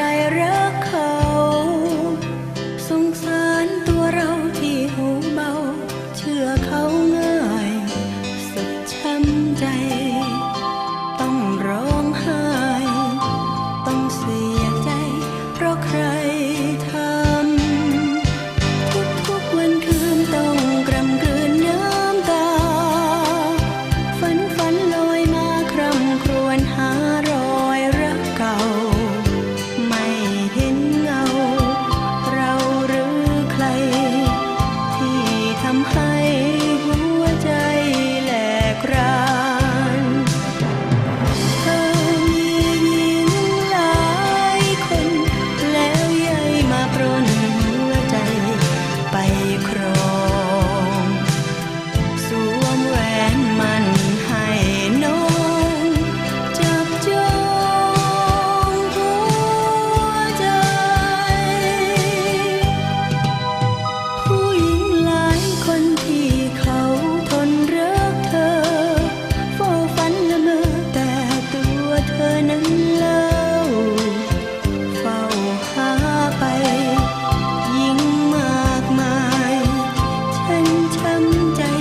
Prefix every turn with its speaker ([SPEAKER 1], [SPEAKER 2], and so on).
[SPEAKER 1] ใจเริ่ม patrona. chân